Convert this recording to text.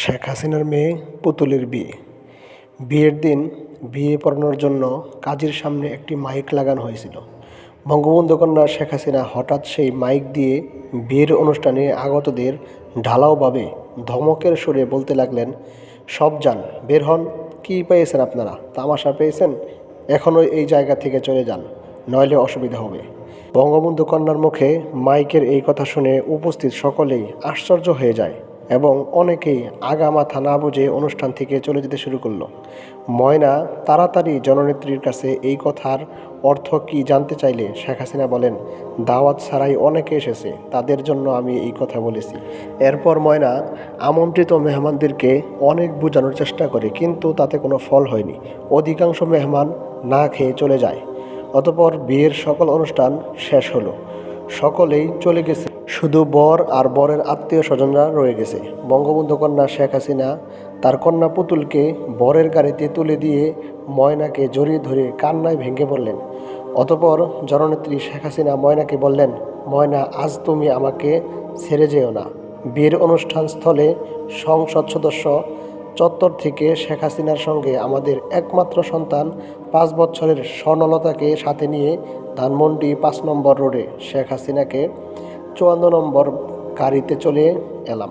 শেখ হাসিনার মেয়ে পুতুলের বিয়ে। বিয়ের দিন বিয়ে পড়ানোর জন্য কাজীর সামনে একটি মাইক লাগানো হয়েছিল। বঙ্গবন্ধু কন্যা শেখ হাসিনা হঠাৎ সেই মাইক দিয়ে বিয়ের অনুষ্ঠানে আগতদের ঢালাওভাবে ধমকের সুরে বলতে লাগলেন, সব যান, বের হন। কী পেয়েছেন আপনারা? তামাশা পেয়েছেন? এখনও এই জায়গা থেকে চলে যান, নইলে অসুবিধা হবে। বঙ্গবন্ধু কন্যার মুখে মাইকের এই কথা শুনে উপস্থিত সকলেই আশ্চর্য হয়ে যায়। এবং অনেকেই আগা মাথা না বুঝে অনুষ্ঠান থেকে চলে যেতে শুরু করল। ময়না তাড়াতাড়ি জননেত্রীর কাছে এই কথার অর্থ কি জানতে চাইলে শেখ হাসিনা বলেন, দাওয়াত ছাড়াই অনেকে এসেছে, তাদের জন্য আমি এই কথা বলেছি। এরপর ময়না, আমন্ত্রিত মেহমানদেরকে অনেক বোঝানোর চেষ্টা করে, কিন্তু তাতে কোনো ফল হয়নি। অধিকাংশ মেহমান না খেয়ে চলে যায়। অতপর বিয়ের সকল অনুষ্ঠান শেষ হলো। সকলেই চলে গেছে। শুধু বর আর বরের আত্মীয় স্বজনরা রয়ে গেছে। বঙ্গবন্ধু কন্যা শেখ হাসিনা তার কন্যা পুতুলকে বরের গাড়িতে তুলে দিয়ে ময়নাকে জড়িয়ে ধরে কান্নায় ভেঙে পড়লেন। অতপর জননেত্রী শেখ হাসিনা ময়নাকে বললেন, ময়না, আজ তুমি আমাকে ছেড়ে যেও না। বিয়ের অনুষ্ঠান স্থলে সংসদ সদস্য চত্বর থেকে শেখ হাসিনার সঙ্গে আমাদের একমাত্র সন্তান পাঁচ বছরের স্বর্ণলতাকে সাথে নিয়ে ধানমন্ডি পাঁচ নম্বর রোডে শেখ হাসিনাকে চুয়ান্ন নম্বর গাড়িতে চলে এলাম।